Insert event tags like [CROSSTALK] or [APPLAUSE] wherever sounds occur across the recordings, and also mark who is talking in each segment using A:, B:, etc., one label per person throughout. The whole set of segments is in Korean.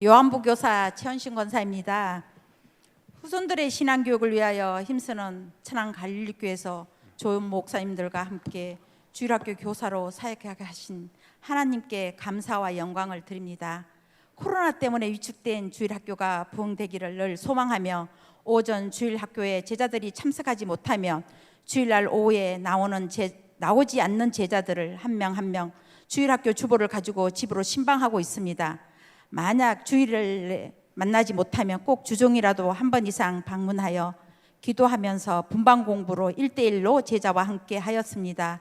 A: 요한부 교사 최현신 권사입니다. 후손들의 신앙 교육을 위하여 힘쓰는 천안 갈릴교에서 조은 목사님들과 함께 주일학교 교사로 사역하게 하신 하나님께 감사와 영광을 드립니다. 코로나 때문에 위축된 주일학교가 부흥되기를 늘 소망하며 오전 주일학교에 제자들이 참석하지 못하면 주일날 오후에 나오는 제, 나오지 않는 제자들을 한명 한 명 주일학교 주보를 가지고 집으로 신방하고 있습니다. 만약 주일을 만나지 못하면 꼭 주종이라도 한 번 이상 방문하여 기도하면서 분방 공부로 일대일로 제자와 함께 하였습니다.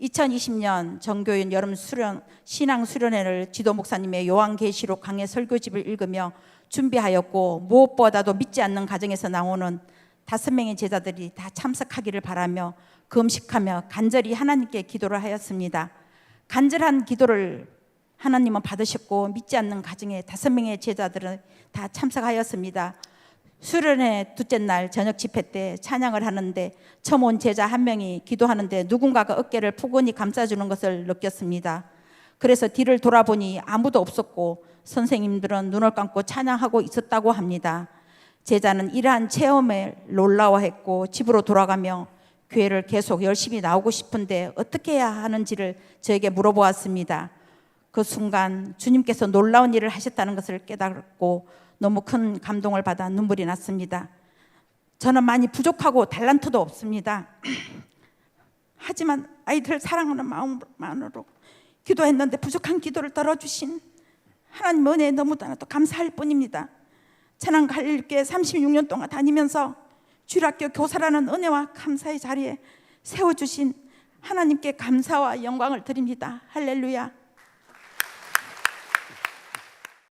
A: 2020년 정교인 여름 수련 신앙 수련회를 지도 목사님의 요한계시록 강해 설교집을 읽으며 준비하였고 무엇보다도 믿지 않는 가정에서 나오는 다섯 명의 제자들이 다 참석하기를 바라며 금식하며 간절히 하나님께 기도를 하였습니다. 간절한 기도를 하나님은 받으셨고 믿지 않는 가정의 다섯 명의 제자들은 다 참석하였습니다. 수련회 둘째 날 저녁 집회 때 찬양을 하는데 처음 온 제자 한 명이 기도하는데 누군가가 어깨를 푸근히 감싸주는 것을 느꼈습니다. 그래서 뒤를 돌아보니 아무도 없었고 선생님들은 눈을 감고 찬양하고 있었다고 합니다. 제자는 이러한 체험에 놀라워했고 집으로 돌아가며 교회를 계속 열심히 나오고 싶은데 어떻게 해야 하는지를 저에게 물어보았습니다. 그 순간 주님께서 놀라운 일을 하셨다는 것을 깨달았고 너무 큰 감동을 받아 눈물이 났습니다. 저는 많이 부족하고 달란트도 없습니다. [CLEARS THROAT] 하지만 아이들 사랑하는 마음만으로 기도했는데 부족한 기도를 들어주신 하나님 은혜에 너무나도 감사할 뿐입니다. 천안 갈릴교회 36년 동안 다니면서 주일학교 교사라는 은혜와 감사의 자리에 세워주신 하나님께 감사와 영광을 드립니다. 할렐루야.